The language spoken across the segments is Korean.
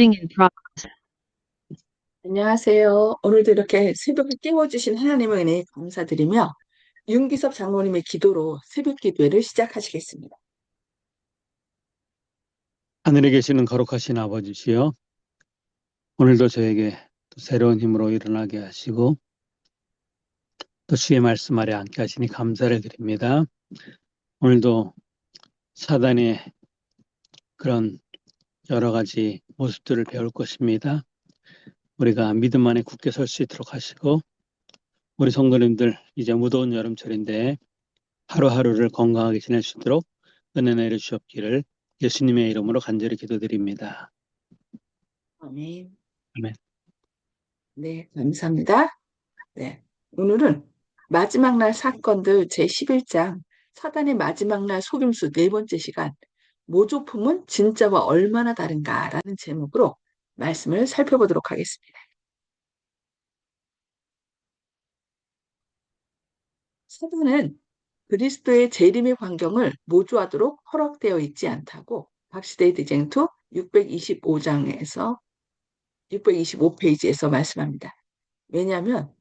in progress. 안녕하세요. 오늘도 이렇게 새벽에 깨워주신 하나님의 은혜에 감사드리며 윤기섭 장로님의 기도로 새벽 기도회를 시작하시겠습니다. 하늘에 계시는 거룩하신 아버지시여, 오늘도 저에게 또 새로운 힘으로 일어나게 하시고, 또 주의 말씀 아래 앉게 하시니 감사를 드립니다. 오늘도 사단의 그런 여러 가지 모습들을 배울 것입니다. 우리가 믿음 안에 굳게 설 수 있도록 하시고, 우리 성도님들 이제 무더운 여름철인데 하루하루를 건강하게 지낼 수 있도록 은혜 내려 주옵기를 예수님의 이름으로 간절히 기도드립니다. 아멘. 아멘. 네, 감사합니다. 네, 오늘은 마지막 날 사건들 제11장 사단의 마지막 날 속임수 네 번째 시간 모조품은 진짜와 얼마나 다른가라는 제목으로 말씀을 살펴보도록 하겠습니다. 사단은 그리스도의 재림의 광경을 모조하도록 허락되어 있지 않다고 박시대의 디쟁투 625장에서 625페이지에서 말씀합니다. 왜냐하면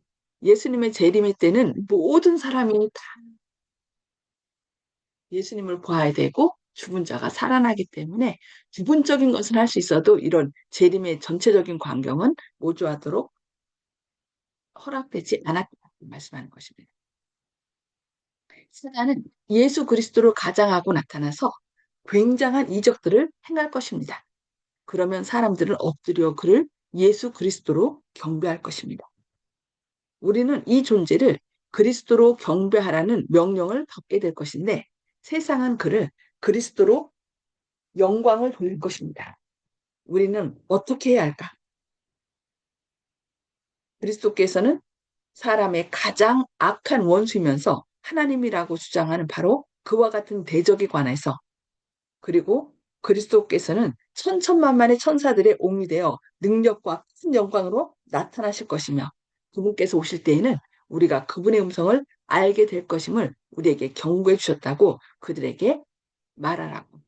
예수님의 재림의 때는 모든 사람이 다 예수님을 보아야 되고 죽은 자가 살아나기 때문에 부분적인 것은 할 수 있어도 이런 재림의 전체적인 광경은 모조하도록 허락되지 않았다고 말씀하는 것입니다. 사단은 예수 그리스도를 가장하고 나타나서 굉장한 이적들을 행할 것입니다. 그러면 사람들은 엎드려 그를 예수 그리스도로 경배할 것입니다. 우리는 이 존재를 그리스도로 경배하라는 명령을 받게 될 것인데 세상은 그를 그리스도로 영광을 돌릴 것입니다. 우리는 어떻게 해야 할까? 그리스도께서는 사람의 가장 악한 원수이면서 하나님이라고 주장하는 바로 그와 같은 대적에 관해서 그리고 그리스도께서는 천천만만의 천사들의 옹이 되어 능력과 큰 영광으로 나타나실 것이며 그분께서 오실 때에는 우리가 그분의 음성을 알게 될 것임을 우리에게 경고해 주셨다고 그들에게 말하라고.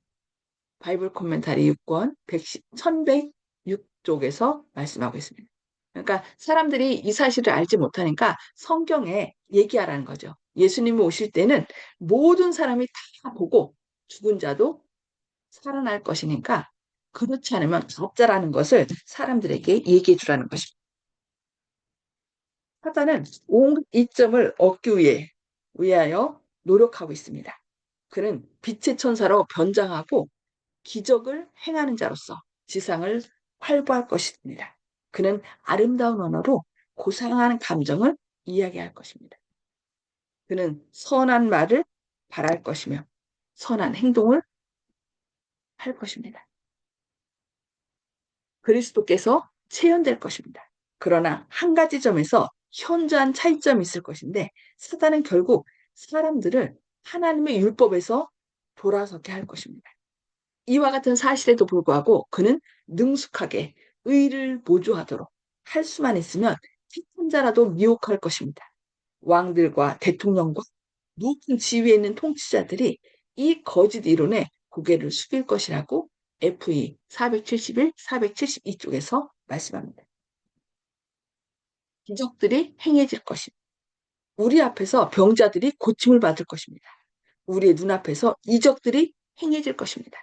바이블 코멘타리 6권 1106쪽에서 말씀하고 있습니다. 그러니까 사람들이 이 사실을 알지 못하니까 성경에 얘기하라는 거죠. 예수님이 오실 때는 모든 사람이 다 보고 죽은 자도 살아날 것이니까 그렇지 않으면 가짜라는 것을 사람들에게 얘기해 주라는 것입니다. 사단은 온 이점을 얻기 위해 위하여 노력하고 있습니다. 그는 빛의 천사로 변장하고 기적을 행하는 자로서 지상을 활보할 것입니다. 그는 아름다운 언어로 고상한 감정을 이야기할 것입니다. 그는 선한 말을 바랄 것이며 선한 행동을 할 것입니다. 그리스도께서 체현될 것입니다. 그러나 한 가지 점에서 현저한 차이점이 있을 것인데 사단은 결국 사람들을 하나님의 율법에서 돌아서게 할 것입니다. 이와 같은 사실에도 불구하고 그는 능숙하게 의를 모조하도록 할 수만 있으면 택한 자라도 미혹할 것입니다. 왕들과 대통령과 높은 지위에 있는 통치자들이 이 거짓 이론에 고개를 숙일 것이라고 FE 471, 472쪽에서 말씀합니다. 기적들이 행해질 것입니다. 우리 앞에서 병자들이 고침을 받을 것입니다. 우리의 눈앞에서 이적들이 행해질 것입니다.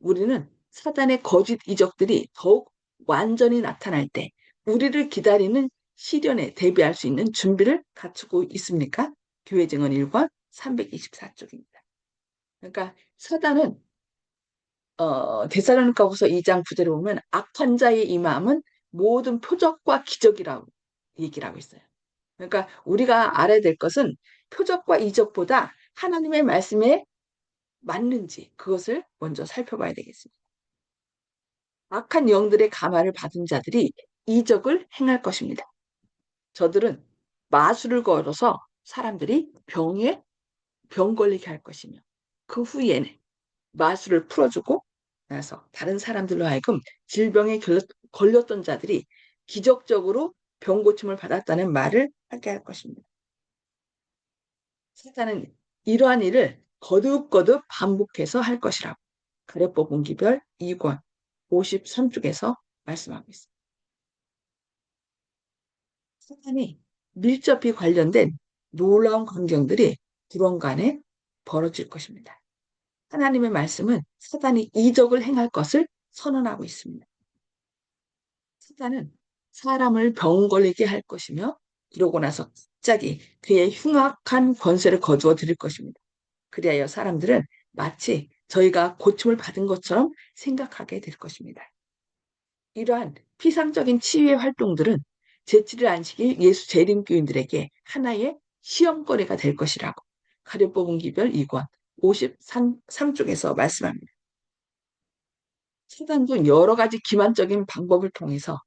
우리는 사단의 거짓 이적들이 더욱 완전히 나타날 때 우리를 기다리는 시련에 대비할 수 있는 준비를 갖추고 있습니까? 교회 증언 1권 324쪽입니다. 그러니까 사단은 어, 데살로니가후서 2장 9절에 보면 악한 자의 이 마음은 모든 표적과 기적이라고 얘기를 하고 있어요. 그러니까 우리가 알아야 될 것은 표적과 이적보다 하나님의 말씀에 맞는지 그것을 먼저 살펴봐야 되겠습니다. 악한 영들의 감화를 받은 자들이 이적을 행할 것입니다. 저들은 마술을 걸어서 사람들이 병에 병 걸리게 할 것이며 그 후에는 마술을 풀어주고 나서 다른 사람들로 하여금 질병에 걸렸던 자들이 기적적으로 병 고침을 받았다는 말을 하게 할 것입니다. 사탄은 이러한 일을 거듭거듭 반복해서 할 것이라고 가래법 분기별 2권 53쪽에서 말씀하고 있습니다. 사단이 밀접히 관련된 놀라운 광경들이 두런간에 벌어질 것입니다. 하나님의 말씀은 사단이 이적을 행할 것을 선언하고 있습니다. 사단은 사람을 병 걸리게 할 것이며 그러고 나서 갑자기 그의 흉악한 권세를 거두어 드릴 것입니다. 그리하여 사람들은 마치 저희가 고침을 받은 것처럼 생각하게 될 것입니다. 이러한 피상적인 치유의 활동들은 제7일 안식일 예수 재림교인들에게 하나의 시험거리가 될 것이라고 가려 뽑은 기별 2권 53쪽에서 말씀합니다. 사단도 여러 가지 기만적인 방법을 통해서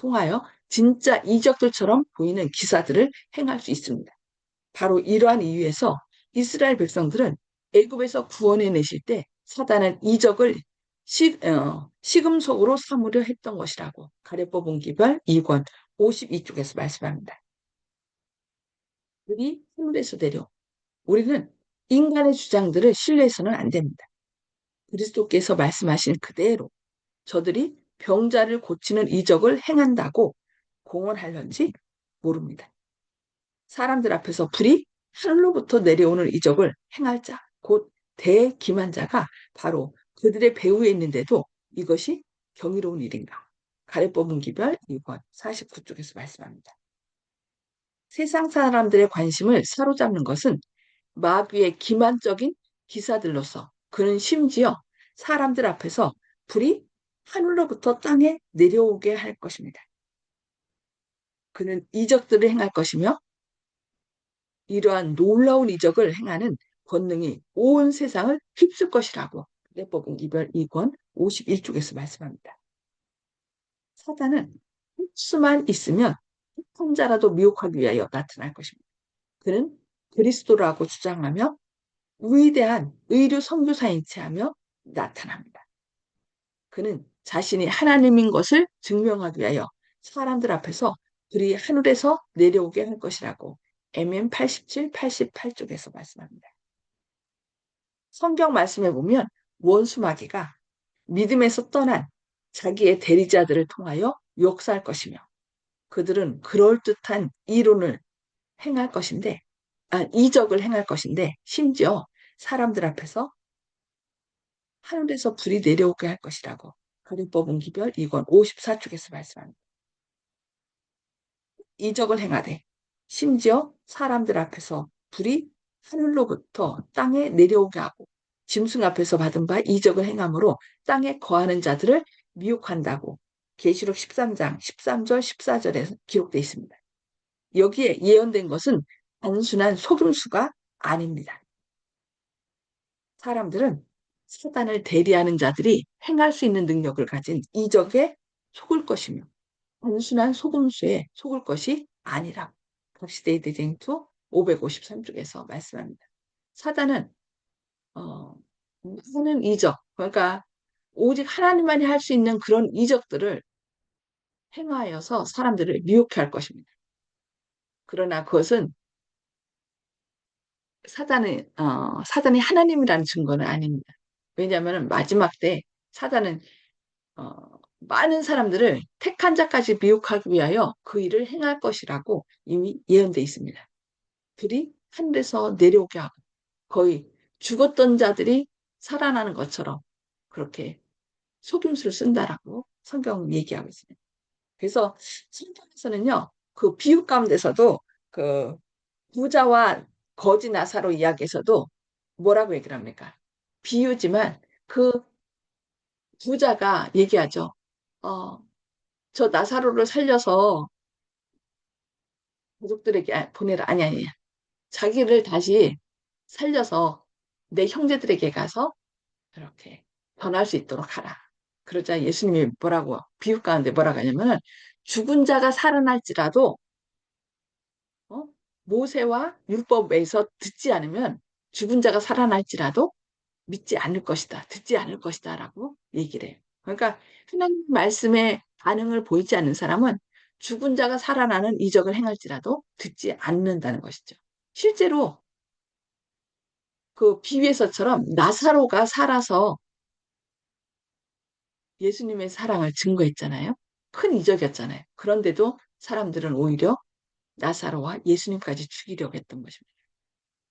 통하여 진짜 이적들처럼 보이는 기사들을 행할 수 있습니다. 바로 이러한 이유에서 이스라엘 백성들은 애굽에서 구원해 내실 때 사단은 이적을 시, 어, 시금속으로 삼으려 했던 것이라고 가래법은 기별 2권 52쪽에서 말씀합니다. 우리 하늘에서 내려 우리는 인간의 주장들을 신뢰해서는 안 됩니다. 그리스도께서 말씀하신 그대로 저들이 병자를 고치는 이적을 행한다고 공언하려는지 모릅니다. 사람들 앞에서 불이 하늘로부터 내려오는 이적을 행할 자, 곧 대기만자가 바로 그들의 배후에 있는데도 이것이 경이로운 일인가? 가래 뽑은 기별 2권 49쪽에서 말씀합니다. 세상 사람들의 관심을 사로잡는 것은 마귀의 기만적인 기사들로서 그는 심지어 사람들 앞에서 불이 하늘로부터 땅에 내려오게 할 것입니다. 그는 이적들을 행할 것이며 이러한 놀라운 이적을 행하는 권능이 온 세상을 휩쓸 것이라고 내법은 이별 2권 51쪽에서 말씀합니다. 사단은 수만 있으면 혼자라도 미혹하기 위하여 나타날 것입니다. 그는 그리스도라고 주장하며 위대한 의류 선교사인 체하며 나타납니다. 그는 자신이 하나님인 것을 증명하기 위하여 사람들 앞에서 불이 하늘에서 내려오게 할 것이라고 MM 87, 88쪽에서 말씀합니다. 성경 말씀에 보면 원수 마귀가 믿음에서 떠난 자기의 대리자들을 통하여 역사할 것이며 그들은 그럴듯한 이론을 행할 것인데 아, 이적을 행할 것인데 심지어 사람들 앞에서 하늘에서 불이 내려오게 할 것이라고 그림법은 기별 2권 54쪽에서 말씀합니다. 이적을 행하되 심지어 사람들 앞에서 불이 하늘로부터 땅에 내려오게 하고 짐승 앞에서 받은 바 이적을 행함으로 땅에 거하는 자들을 미혹한다고 계시록 13장 13절 14절에 기록되어 있습니다. 여기에 예언된 것은 단순한 속임수가 아닙니다. 사람들은 사단을 대리하는 자들이 행할 수 있는 능력을 가진 이적에 속을 것이며 단순한 속임수에 속을 것이 아니라 각시대의 대쟁투 553쪽에서 말씀합니다. 사단은 어, 하는 이적, 그러니까 오직 하나님만이 할 수 있는 그런 이적들을 행하여서 사람들을 미혹해 할 것입니다. 그러나 그것은 사단이, 어, 사단이 하나님이라는 증거는 아닙니다. 왜냐하면 마지막 때 사단은 어, 많은 사람들을 택한 자까지 미혹하기 위하여 그 일을 행할 것이라고 이미 예언되어 있습니다. 들이 하늘에서 내려오게 하고 거의 죽었던 자들이 살아나는 것처럼 그렇게 속임수를 쓴다라고 성경 얘기하고 있습니다. 그래서 성경에서는요, 그 비유 가운데서도 그 부자와 거지 나사로 이야기에서도 뭐라고 얘기를 합니까? 비유지만 그 부자가 얘기하죠. 어, 저 나사로를 살려서 가족들에게 보내라. 아니, 아니. 자기를 다시 살려서 내 형제들에게 가서 이렇게 전할 수 있도록 하라. 그러자 예수님이 뭐라고, 비유 가운데 뭐라고 하냐면은 죽은 자가 살아날지라도, 어? 모세와 율법에서 듣지 않으면 죽은 자가 살아날지라도 믿지 않을 것이다. 듣지 않을 것이다. 라고 얘기를 해요. 그러니까 하나님 말씀에 반응을 보이지 않는 사람은 죽은 자가 살아나는 이적을 행할지라도 듣지 않는다는 것이죠. 실제로 그 비유에서처럼 나사로가 살아서 예수님의 사랑을 증거했잖아요. 큰 이적이었잖아요. 그런데도 사람들은 오히려 나사로와 예수님까지 죽이려고 했던 것입니다.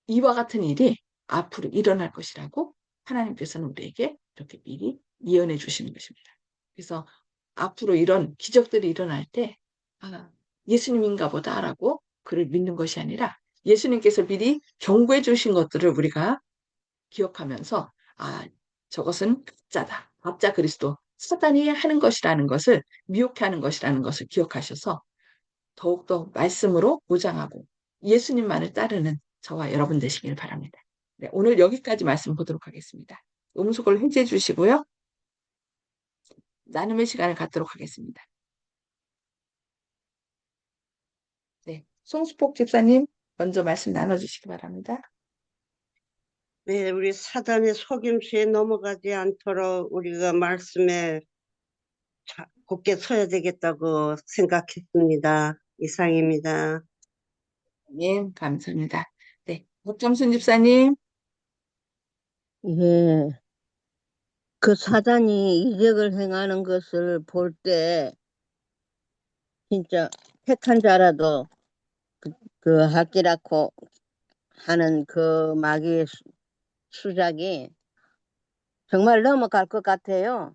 이와 같은 일이 앞으로 일어날 것이라고 하나님께서는 우리에게 이렇게 미리 예언해 주시는 것입니다. 그래서 앞으로 이런 기적들이 일어날 때, 아, 예수님인가 보다라고 그를 믿는 것이 아니라 예수님께서 미리 경고해 주신 것들을 우리가 기억하면서, 아, 저것은 가짜다. 가짜 그리스도. 사단이 하는 것이라는 것을 미혹해 하는 것이라는 것을 기억하셔서 더욱더 말씀으로 무장하고 예수님만을 따르는 저와 여러분 되시길 바랍니다. 네, 오늘 여기까지 말씀 보도록 하겠습니다. 음속을 해제해 주시고요. 나눔의 시간을 갖도록 하겠습니다. 네, 송수폭 집사님 먼저 말씀 나눠주시기 바랍니다. 네, 우리 사단의 속임수에 넘어가지 않도록 우리가 말씀에 자- 굳게 서야 되겠다고 생각했습니다. 이상입니다. 네, 감사합니다. 네, 박점순 집사님. 예. 그 사단이 이적을 행하는 것을 볼 때, 진짜 택한 자라도 그, 그 할기라고 하는 그 마귀의 수- 수작이 정말 넘어갈 것 같아요.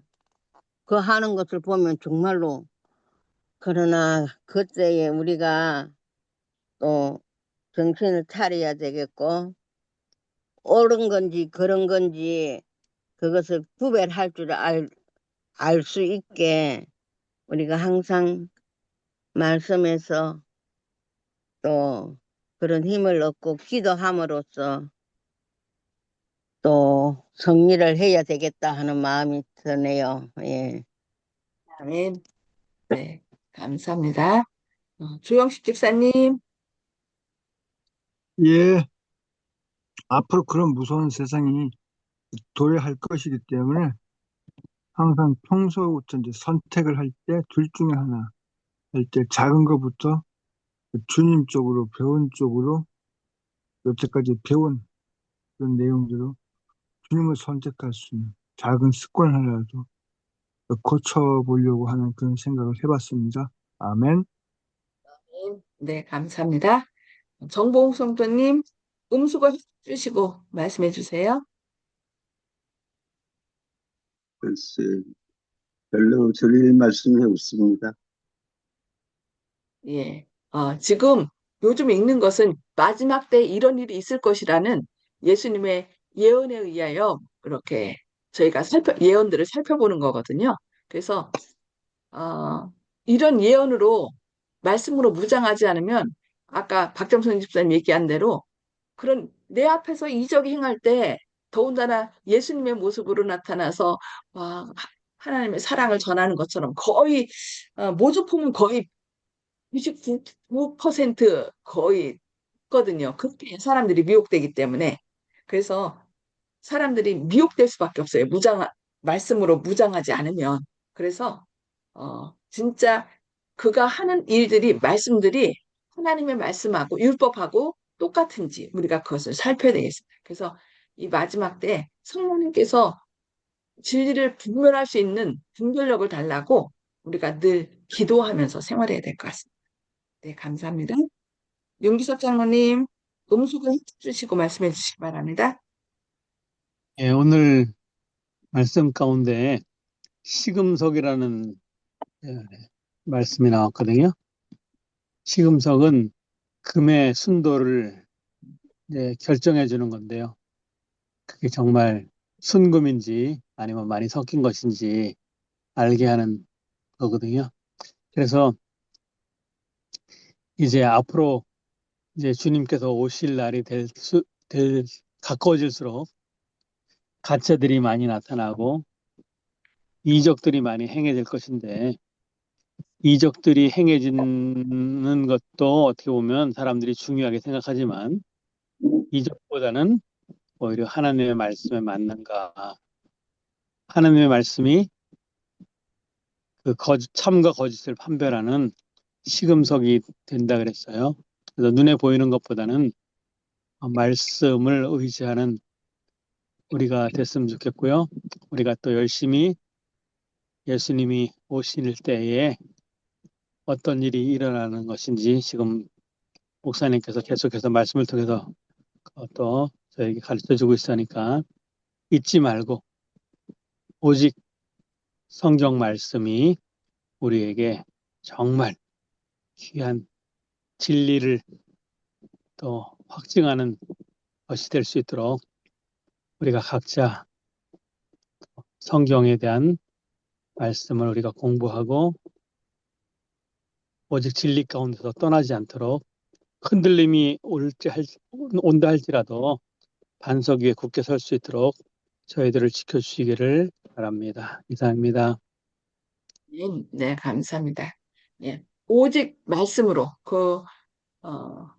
그 하는 것을 보면 정말로. 그러나 그때에 우리가 또 정신을 차려야 되겠고, 옳은 건지 그런 건지 그것을 구별할 줄 알, 알 수 있게 우리가 항상 말씀에서 또 그런 힘을 얻고 기도함으로써 또 정리를 해야 되겠다 하는 마음이 드네요. 예. 아멘. 네, 감사합니다. 어, 조영식 집사님. 예, 앞으로 그런 무서운 세상이 도래할 것이기 때문에 항상 평소부터 이제 선택을 할 때 둘 중에 하나 할 때 작은 것부터 주님 쪽으로 배운 쪽으로 여태까지 배운 그런 내용대로 주님을 선택할 수 있는 작은 습관 하나라도 고쳐보려고 하는 그런 생각을 해봤습니다. 아멘. 네, 감사합니다. 정봉 성도님, 음수거 해주시고 말씀해 주세요. 글쎄, 별로 드릴 말씀이 없습니다. 예. 어, 지금 요즘 읽는 것은 마지막 때 이런 일이 있을 것이라는 예수님의 예언에 의하여 그렇게 저희가 살펴, 예언들을 살펴보는 거거든요. 그래서, 어, 이런 예언으로, 말씀으로 무장하지 않으면, 아까 박정선 집사님 얘기한 대로, 그런 내 앞에서 이적이 행할 때, 더군다나 예수님의 모습으로 나타나서, 와, 하- 하나님의 사랑을 전하는 것처럼 거의, 어, 모조품은 거의 99% 거의 있거든요. 그렇게 사람들이 미혹되기 때문에. 그래서 사람들이 미혹될 수밖에 없어요. 무장, 말씀으로 무장하지 않으면. 그래서, 어, 진짜 그가 하는 일들이, 말씀들이 하나님의 말씀하고 율법하고 똑같은지 우리가 그것을 살펴야 되겠습니다. 그래서 이 마지막 때 성령님께서 진리를 분별할 수 있는 분별력을 달라고 우리가 늘 기도하면서 생활해야 될 것 같습니다. 네, 감사합니다. 윤기석 장로님, 음수를 해주시고 말씀해 주시기 바랍니다. 예, 오늘 말씀 가운데 시금석이라는 예, 말씀이 나왔거든요. 시금석은 금의 순도를 이제 결정해 주는 건데요. 그게 정말 순금인지 아니면 많이 섞인 것인지 알게 하는 거거든요. 그래서 이제 앞으로 이제 주님께서 오실 날이 될 수, 될, 가까워질수록 가짜들이 많이 나타나고 이적들이 많이 행해질 것인데 이적들이 행해지는 것도 어떻게 보면 사람들이 중요하게 생각하지만 이적보다는 오히려 하나님의 말씀에 맞는가 하나님의 말씀이 그 거짓, 참과 거짓을 판별하는 시금석이 된다 그랬어요. 그래서 눈에 보이는 것보다는 말씀을 의지하는 우리가 됐으면 좋겠고요. 우리가 또 열심히 예수님이 오실 때에 어떤 일이 일어나는 것인지 지금 목사님께서 계속해서 말씀을 통해서 또 저에게 가르쳐 주고 있으니까 잊지 말고 오직 성경 말씀이 우리에게 정말 귀한 진리를 또 확증하는 것이 될 수 있도록 우리가 각자 성경에 대한 말씀을 우리가 공부하고 오직 진리 가운데서 떠나지 않도록 흔들림이 올지 할, 온다 할지라도 반석 위에 굳게 설 수 있도록 저희들을 지켜주시기를 바랍니다. 이상입니다. 예, 네, 감사합니다. 예, 오직 말씀으로 그 어,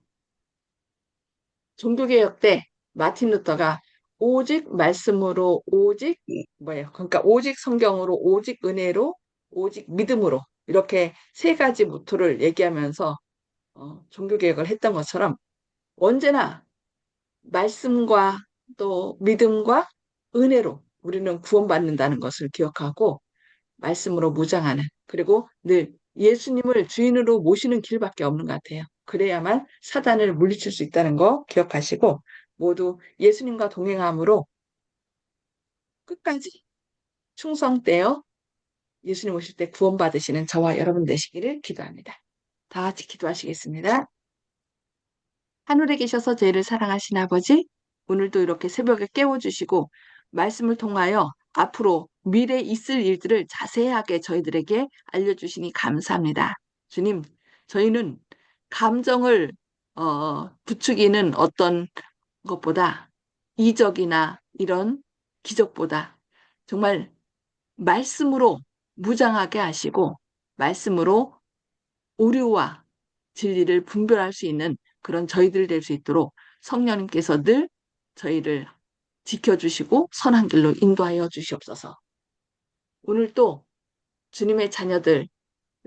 종교개혁 때 마틴 루터가 오직 말씀으로 오직 뭐예요? 그러니까 오직 성경으로 오직 은혜로 오직 믿음으로 이렇게 세 가지 모토를 얘기하면서 어, 종교개혁을 했던 것처럼 언제나 말씀과 또 믿음과 은혜로 우리는 구원받는다는 것을 기억하고 말씀으로 무장하는 그리고 늘 예수님을 주인으로 모시는 길밖에 없는 것 같아요. 그래야만 사단을 물리칠 수 있다는 거 기억하시고 모두 예수님과 동행함으로 끝까지 충성되어 예수님 오실 때 구원받으시는 저와 여러분 되시기를 기도합니다. 다 같이 기도하시겠습니다. 하늘에 계셔서 저희를 사랑하신 아버지, 오늘도 이렇게 새벽에 깨워주시고 말씀을 통하여 앞으로 미래에 있을 일들을 자세하게 저희들에게 알려주시니 감사합니다. 주님, 저희는 감정을 어, 부추기는 어떤 것보다 이적이나 이런 기적보다 정말 말씀으로 무장하게 하시고 말씀으로 오류와 진리를 분별할 수 있는 그런 저희들 될 수 있도록 성령님께서 늘 저희를 지켜주시고 선한 길로 인도하여 주시옵소서. 오늘 또 주님의 자녀들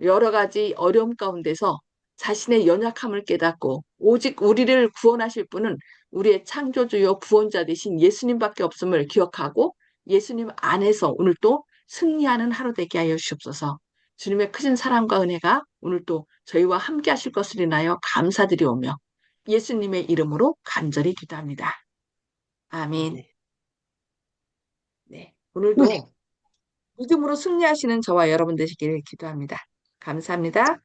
여러 가지 어려움 가운데서 자신의 연약함을 깨닫고 오직 우리를 구원하실 분은 우리의 창조주요 구원자 되신 예수님밖에 없음을 기억하고 예수님 안에서 오늘 또 승리하는 하루 되게 하여 주시옵소서. 주님의 크신 사랑과 은혜가 오늘 또 저희와 함께 하실 것을 인하여 감사드리오며 예수님의 이름으로 간절히 기도합니다. 아멘. 네. 네. 오늘도 믿음으로 승리하시는 저와 여러분 되시기를 기도합니다. 감사합니다.